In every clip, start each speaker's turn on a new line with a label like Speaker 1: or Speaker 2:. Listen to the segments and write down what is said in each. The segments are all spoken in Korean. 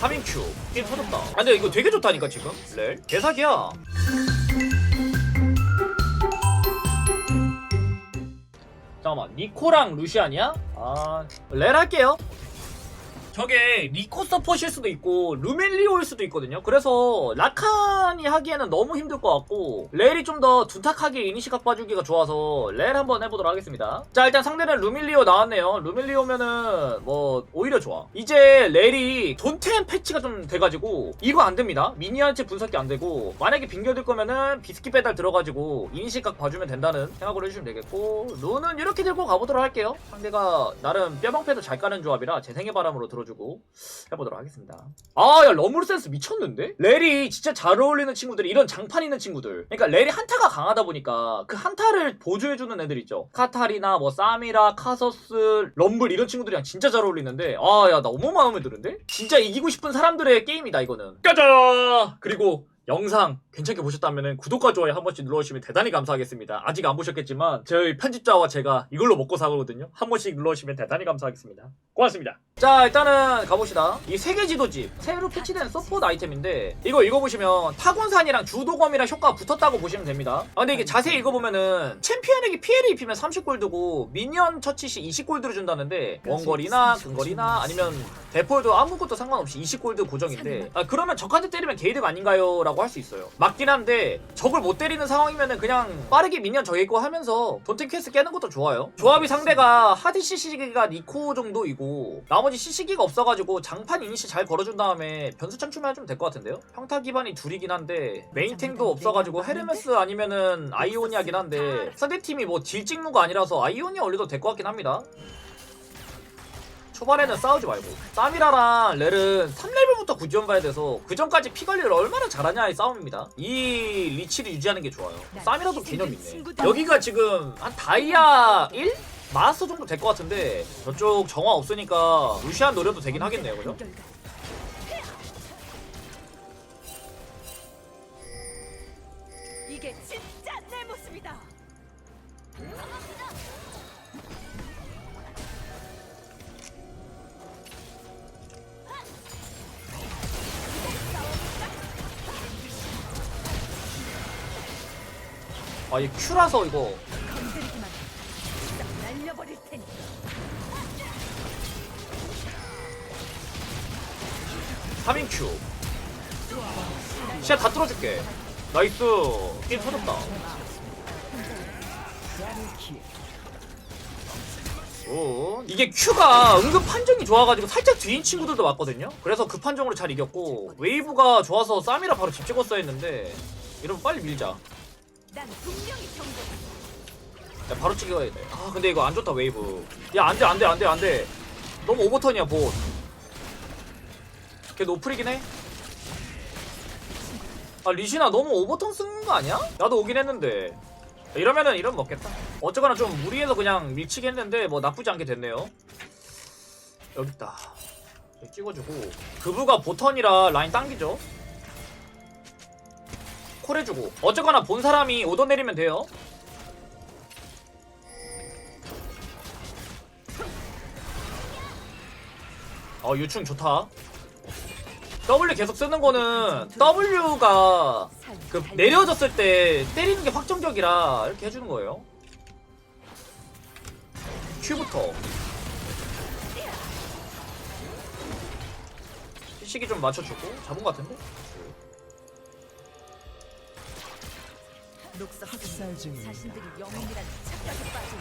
Speaker 1: 3인 큐. 게임 터졌다. 아 근데 이거 되게 좋다니까 지금? 렐. 개사기야. 잠깐만 니코랑 루시안이야? 아 렐 할게요 저게 리코 서폿일 수도 있고 루멜리오일 수도 있거든요. 그래서 라칸이 하기에는 너무 힘들 것 같고 렐이 좀더 둔탁하게 이니시각 봐주기가 좋아서 렐 한번 해보도록 하겠습니다. 자 일단 상대는 루멜리오 나왔네요. 루멜리오면은 뭐 오히려 좋아. 이제 렐이 돈템 패치가 좀 돼가지고 이거 안 됩니다. 미니언체 분석이 안 되고 만약에 빙결될 거면은 비스킷 배달 들어가지고 이니시각 봐주면 된다는 생각으로 해주시면 되겠고 룬은 이렇게 들고 가보도록 할게요. 상대가 나름 뼈방패도 잘 까는 조합이라 재생의 바람으로 들어 주고 해보도록 하겠습니다. 아, 야, 러물 센스 미쳤는데? 렐이 진짜 잘 어울리는 친구들이 이런 장판 있는 친구들. 그러니까 렐이 한타가 강하다 보니까 그 한타를 보조해주는 애들 있죠. 카타리나, 뭐, 사미라, 카서스, 럼블 이런 친구들이랑 진짜 잘 어울리는데, 아, 야, 나 너무 마음에 드는데? 진짜 이기고 싶은 사람들의 게임이다, 이거는. 짜자! 그리고 영상 괜찮게 보셨다면 구독과 좋아요 한 번씩 눌러주시면 대단히 감사하겠습니다. 아직 안 보셨겠지만 저희 편집자와 제가 이걸로 먹고 사거든요. 한 번씩 눌러주시면 대단히 감사하겠습니다. 고맙습니다. 자 일단은 가봅시다. 이 세계 지도집 새로 패치된 서포트 아이템인데 이거 읽어보시면 타곤산이랑 주도검이랑 효과가 붙었다고 보시면 됩니다. 아 근데 이게 자세히 읽어보면은 챔피언에게 피해를 입히면 30골드고 미니언 처치 시 20골드를 준다는데 원거리나 근거리나 아니면 대폴도 아무것도 상관없이 20골드 고정인데 아 그러면 적한테 때리면 게이드가 아닌가요? 라고 할 수 있어요. 맞긴 한데 적을 못 때리는 상황이면은 그냥 빠르게 미니언 저기고 하면서 돈템 퀘스트 깨는 것도 좋아요. 조합이 상대가 하드 CC기가 니코 정도이고 나머지 CC기가 없어가지고 장판 이니시 잘 걸어준 다음에 변수 창출만 해주면 될 것 같은데요? 평타 기반이 둘이긴 한데 메인탱도 없어가지고 헤르메스 아니면은 아이오니아긴 한데 상대팀이 뭐 딜 찍는 거 아니라서 아이오니아 올려도 될 것 같긴 합니다 초반에는 싸우지 말고. 사미라랑 렐은 3레벨부터 구지원 봐야 돼서 그 전까지 피 관리를 얼마나 잘하냐의 싸움입니다. 이 리치를 유지하는 게 좋아요. 사미라도 개념 있네. 여기가 지금 한 다이아 1? 마스터 정도 될 것 같은데 저쪽 정화 없으니까 루시안 노려도 되긴 하겠네요 그죠? 아이 큐라서 이거
Speaker 2: 건드리기만 해. 싹 날려버릴 테니.
Speaker 1: 삼인 큐 시야 다 뚫어줄게 나이스 게임 터졌다 오, 이게 큐가 은근 판정이 좋아가지고 살짝 뒤인 친구들도 왔거든요? 그래서 그 판정으로 잘 이겼고 웨이브가 좋아서 쌈이라 바로 집 찍었어야 했는데 이러면 빨리 밀자
Speaker 2: 난 분명히 경고.
Speaker 1: 야 바로 찍어야 돼. 아 근데 이거 안 좋다 웨이브. 야 안돼 안돼 안돼 안돼. 너무 오버턴이야 봇. 걔 노플이긴 해. 아 리시나 너무 오버턴 쓰는 거 아니야? 나도 오긴 했는데. 이러면은 이런 먹겠다. 어쩌거나 좀 무리해서 그냥 밀치기 했는데 뭐 나쁘지 않게 됐네요. 여기 있다. 여기 찍어주고 그부가 보턴이라 라인 당기죠. 콜 해주고. 어쩌거나 본 사람이 오더 내리면 돼요. 어 유충 좋다. W 계속 쓰는 거는 W가 그 내려졌을 때 때리는 게 확정적이라 이렇게 해주는 거예요. Q부터. 시기 좀 맞춰주고. 잡은 것 같은데?
Speaker 3: 학살 중입니다.
Speaker 2: 자신들이 영웅이라는 착각에 빠져.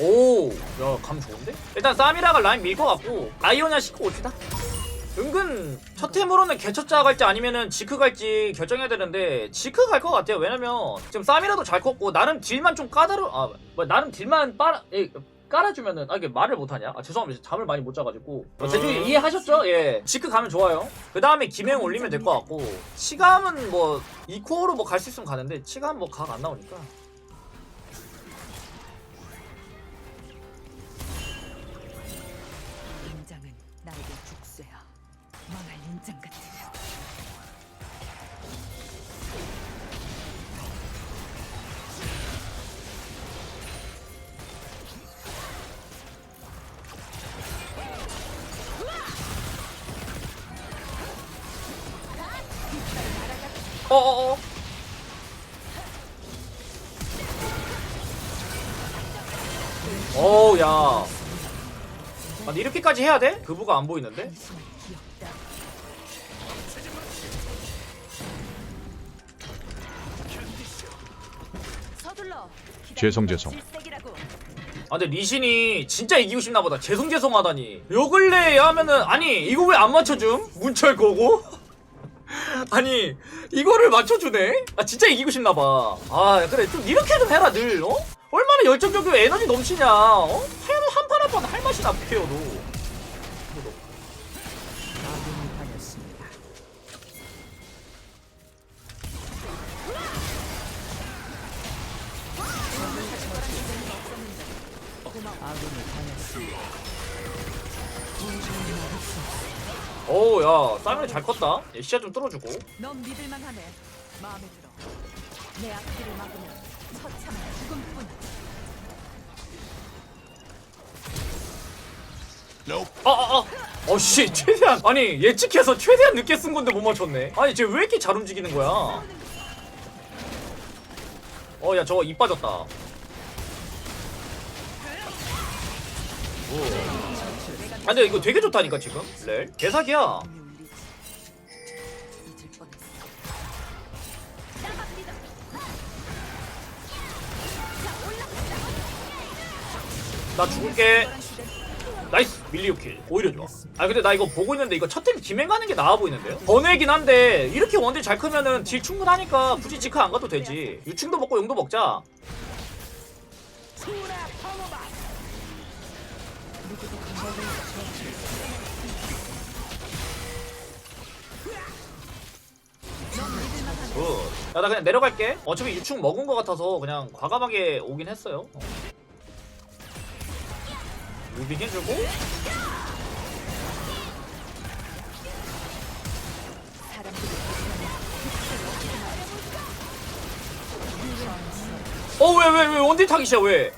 Speaker 1: 오, 야, 감 좋은데? 일단 사미라가 라인 밀것 같고 아이오냐 시코 옵시다. 은근 첫 템으로는 개처자 갈지 아니면은 지크 갈지 결정해야 되는데 지크 갈 것 같아요. 왜냐면 지금 사미라도 잘 컸고 나름 딜만 좀 까다로 아, 뭐 나름 딜만 빨아 예, 깔아주면은 아 이게 말을 못하냐? 아 죄송합니다. 잠을 많이 못 자가지고 어, 대충 이해하셨죠? 예, 지크 가면 좋아요. 그 다음에 김행 올리면 될 것 같고 치감은 뭐 이코어로 뭐 갈 수 있으면 가는데 치감 뭐 각 안 나오니까 어어어 어우 야 아, 근데 이렇게까지 해야 돼? 그부가 안 보이는데?
Speaker 3: 죄송, 죄송.
Speaker 1: 아 근데 리신이 진짜 이기고 싶나 보다 죄송 죄송하다니 요 근래에 하면은 아니 이거 왜 안 맞춰줌? 문철 거고? 아니 이거를 맞춰주네? 아 진짜 이기고 싶나 봐 아 그래 좀 이렇게 좀 해라 늘 어? 얼마나 열정적이고 에너지 넘치냐 어? 한판 한 판 할 맛이 나해요 너 어우 야 사이먼이 잘 컸다 얘 시야 좀 뚫어주고
Speaker 2: 넌 믿을만 하네. 마음에 들어. 내 앞길을 막으면 처참한 죽음뿐.
Speaker 1: 아아아 어씨 최대한 아니 예측해서 최대한 늦게 쓴 건데 못 맞췄네 아니 쟤 왜 이렇게 잘 움직이는 거야 어 야 저거 입 빠졌다 오. 아 근데 이거 되게 좋다니까 지금? 렐? 개사기야. 나 죽을게. 나이스. 밀리오킬. 오히려 좋아. 아 근데 나 이거 보고 있는데 이거 첫템 김행 가는 게 나아 보이는데요? 번외긴 한데 이렇게 원딜 잘 크면은 딜 충분하니까 굳이 지크 안 가도 되지. 유충도 먹고 용도 먹자. 굿. 야, 나 그냥 내려갈게. 어차피 유충 먹은 것 같아서 그냥 과감하게 오긴 했어요. 어. 무빙 해주고. 어, 왜, 왜, 왜, 원딜 타깃이야, 왜?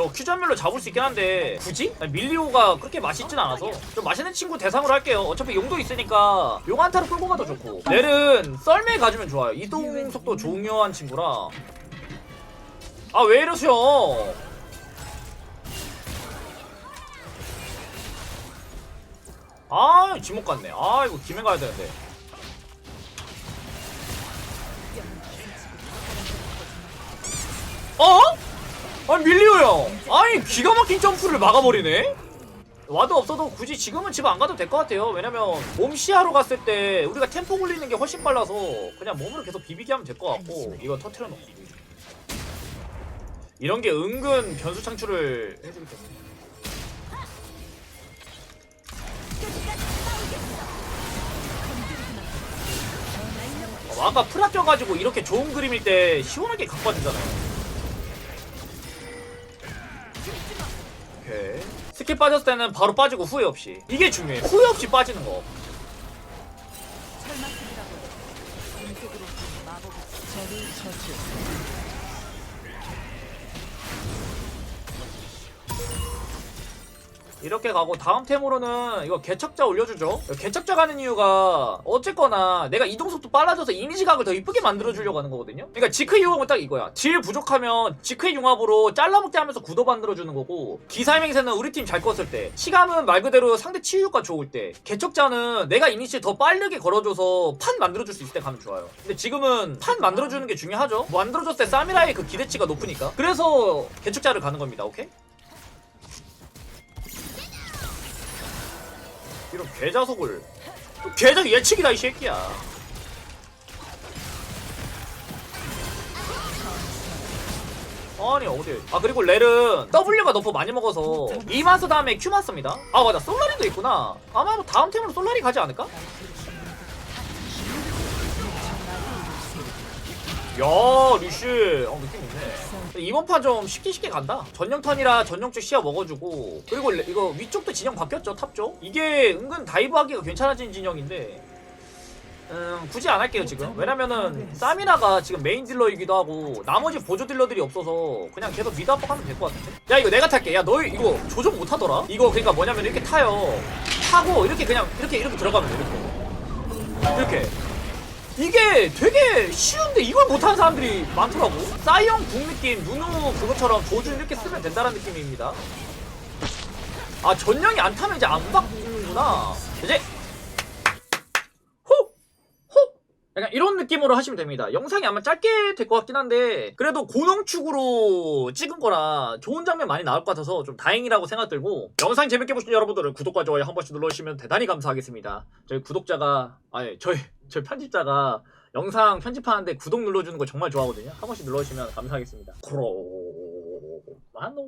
Speaker 1: 저 큐전멸로 잡을 수 있긴 한데, 굳이? 밀리오가 그렇게 맛있진 않아서. 좀 맛있는 친구 대상으로 할게요. 어차피 용도 있으니까, 용 한타로 끌고 가도 좋고. 넬은 썰매 가주면 좋아요. 이동 속도 중요한 친구라. 아, 왜 이러셔? 아, 지목 같네. 아, 이거 김해 가야 되는데. 어? 아니 밀리오 형 아니 기가 막힌 점프를 막아버리네. 와도 없어도 굳이 지금은 집 안 가도 될 것 같아요. 왜냐면 몸 시야로 갔을 때 우리가 템포 굴리는 게 훨씬 빨라서 그냥 몸으로 계속 비비게 하면 될 것 같고 이거 터트려 놓고 이런 게 은근 변수 창출을 해주기 때문에 어, 아까 프라 껴가지고 이렇게 좋은 그림일 때 시원하게 갖고 와주잖아요 오케이. 스킬 빠졌을 때는 바로 빠지고 후회 없이. 이게 중요해. 후회 없이 빠지는 거.
Speaker 2: 마법을 처치
Speaker 1: 이렇게 가고 다음 템으로는 이거 개척자 올려주죠. 개척자 가는 이유가 어쨌거나 내가 이동 속도 빨라져서 이미지 각을 더 이쁘게 만들어주려고 하는 거거든요. 그러니까 지크의 융합은 딱 이거야. 질 부족하면 지크의 융합으로 잘라먹기 하면서 구도 만들어주는 거고 기사의 맹세는 우리 팀 잘 껐을 때 시감은 말 그대로 상대 치유효과 좋을 때 개척자는 내가 이니시 더 빠르게 걸어줘서 판 만들어줄 수 있을 때 가면 좋아요. 근데 지금은 판 만들어주는 게 중요하죠. 뭐 만들어줬을 때 사미라의 그 기대치가 높으니까. 그래서 개척자를 가는 겁니다. 오케이? 이런 개자석을. 개자석 예측이다 이 새끼야. 아니 어디? 아 그리고 렐은 W가 너프 많이 먹어서 E 마스 다음에 Q 마스입니다. 아 맞아. 솔라리도 있구나. 아마 뭐 다음 템으로 솔라리 가지 않을까? 야 리쉬 어 느낌 있네. 이번 판 좀 쉽게 쉽게 간다. 전령 턴이라 전령 쪽 시야 먹어주고. 그리고 레- 이거 위쪽도 진영 바뀌었죠 탑 쪽? 이게 은근 다이브 하기가 괜찮아진 진영인데. 음 굳이 안 할게요 지금. 왜냐면은 사미나가 지금 메인 딜러이기도 하고 나머지 보조 딜러들이 없어서 그냥 계속 미드 압박하면 될 것 같은데? 야 이거 내가 탈게. 야 너희 이거 조정 못하더라. 이거 그러니까 뭐냐면 이렇게 타요. 타고 이렇게 그냥 이렇게 이렇게 들어가면 돼 이렇게. 이렇게 이게 되게 쉬운데 이걸 못하는 사람들이 많더라고. 사이언 궁 느낌, 누누 그것처럼 조준 이렇게 쓰면 된다는 느낌입니다. 아 전령이 안 타면 이제 안 바꾸는구나. 이제 약간 이런 느낌으로 하시면 됩니다. 영상이 아마 짧게 될 것 같긴 한데 그래도 고농축으로 찍은 거라 좋은 장면 많이 나올 것 같아서 좀 다행이라고 생각 들고 영상 재밌게 보신 여러분들은 구독과 좋아요 한 번씩 눌러주시면 대단히 감사하겠습니다. 저희 구독자가 아니 저희 저희 편집자가 영상 편집하는데 구독 눌러주는 거 정말 좋아하거든요. 한 번씩 눌러주시면 감사하겠습니다. 그럼 만호